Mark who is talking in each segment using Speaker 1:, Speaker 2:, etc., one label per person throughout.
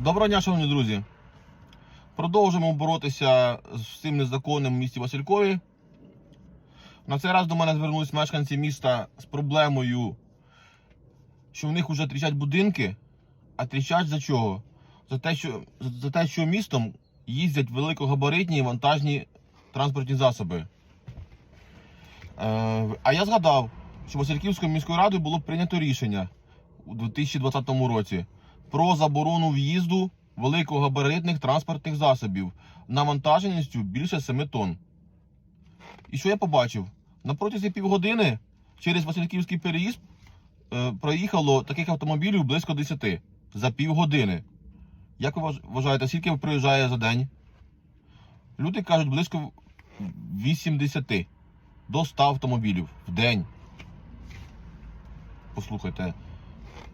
Speaker 1: Доброго дня, шановні друзі. Продовжимо боротися з цим незаконним в місті Василькові. На цей раз до мене звернулись мешканці міста з проблемою, що в них вже тріщать будинки, а тріщать за чого? За те, що, за те, що містом їздять великогабаритні вантажні транспортні засоби. Е, а я згадав, що Васильківською міською радою було прийнято рішення у 2020 році про заборону в'їзду великогабаритних транспортних засобів навантаженістю більше 7 тонн. І що я побачив? На протязі півгодини через Васильківський переїзд е, проїхало таких автомобілів близько 10 за півгодини. Як ви вважаєте, скільки проїжджає за день? Люди кажуть близько 80 до 100 автомобілів в день. Послухайте,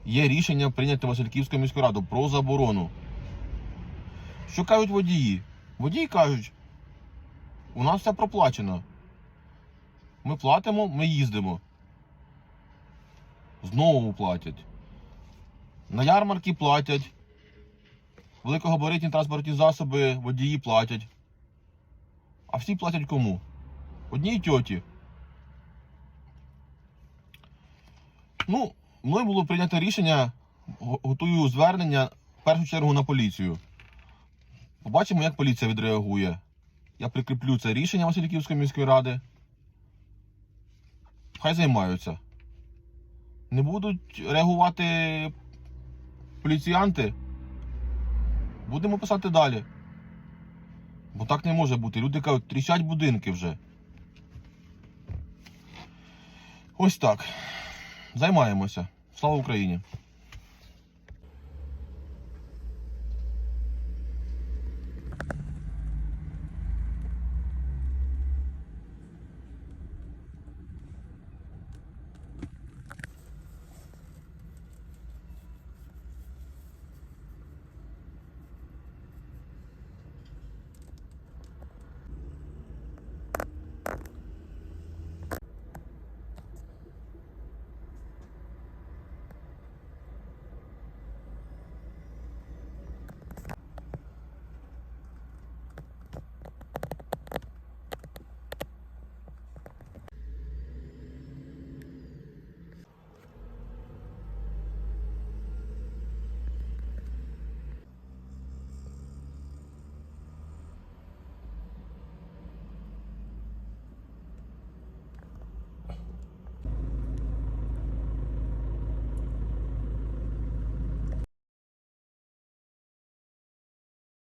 Speaker 1: є рішення прийняте Васильківською міською радою про заборону. Що кажуть водії? Водії кажуть, у нас все проплачено. Ми платимо, ми їздимо. Знову платять. На ярмарки платять. Великогабаритні транспортні засоби водії платять. А всі платять кому? Одній тьоті. Ну, мною було прийнято рішення, готую звернення в першу чергу на поліцію. Побачимо, як поліція відреагує. Я прикріплю це рішення Васильківської міської ради. Хай займаються. Не будуть реагувати поліціянти. Будемо писати далі. Бо так не може бути. Люди кажуть, тріщать будинки вже. Ось так. Займаємося. Слава Україні!